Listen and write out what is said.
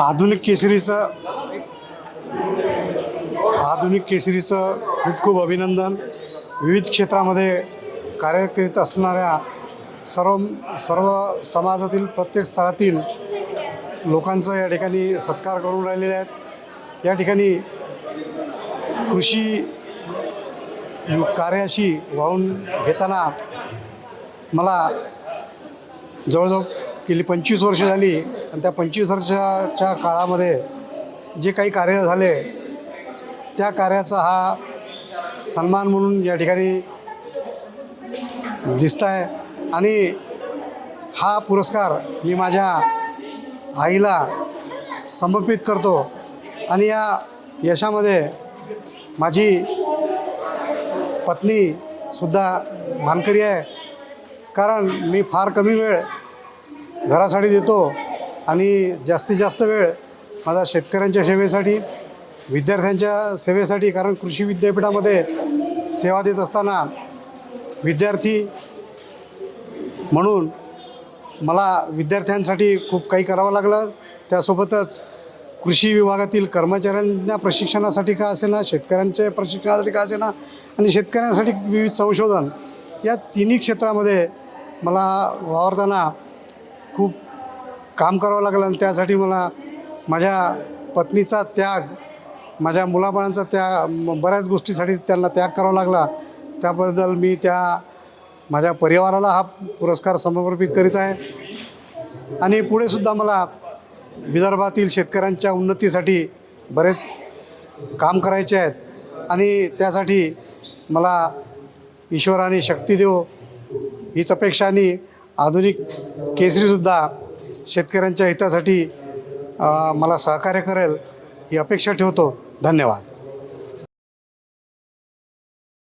आधुनिक केसरीचं आधुनिक केसरीचं खूप खूप अभिनंदन. विविध क्षेत्रामध्ये कार्य करीत असणाऱ्या सर्व सर्व समाजातील प्रत्येक स्तरातील लोकांचा या ठिकाणी सत्कार करून राहिलेले आहेत. या ठिकाणी कृषी कार्याशी वाहून घेताना मला जवळजवळ गेली पंचवीस वर्ष झाली. आणि त्या पंचवीस वर्षाच्या काळामध्ये जे काही कार्य झाले त्या कार्याचा हा सन्मान म्हणून या ठिकाणी दिसत आहे आणि हा पुरस्कार मी माझ्या आईला समर्पित करतो. आणि या यशामध्ये माझी पत्नीसुद्धा मानकरी आहे. कारण मी फार कमी वेळ घरासाठी देतो आणि जास्तीत जास्त वेळ माझा शेतकऱ्यांच्या सेवेसाठी विद्यार्थ्यांच्या सेवेसाठी कारण कृषी विद्यापीठामध्ये सेवा देत असताना विद्यार्थी म्हणून मला विद्यार्थ्यांसाठी खूप काही करावं लागलं. त्यासोबतच कृषी विभागातील कर्मचाऱ्यांना प्रशिक्षणासाठी का असेना शेतकऱ्यांच्या प्रशिक्षणासाठी का असेना आणि शेतकऱ्यांसाठी विविध संशोधन या तिन्ही क्षेत्रामध्ये मला वावरताना खूप काम करावं लागलं आणि त्यासाठी मला माझ्या पत्नीचा त्याग माझ्या मुलाबाळांचा त्या बऱ्याच गोष्टीसाठी त्यांना त्याग करावा लागला. त्याबद्दल मी त्या माझ्या परिवाराला हा पुरस्कार समर्पित करीत आहे. आणि पुढेसुद्धा मला विदर्भातील शेतकऱ्यांच्या उन्नतीसाठी बरेच काम करायचे आहेत. आणि त्यासाठी मला ईश्वराने शक्ती देव हीच अपेक्षा आणि आधुनिक केसरीसुद्धा शेतकऱ्यांच्या हितासाठी मला सहकार्य करेल ही अपेक्षा ठेवतो. धन्यवाद.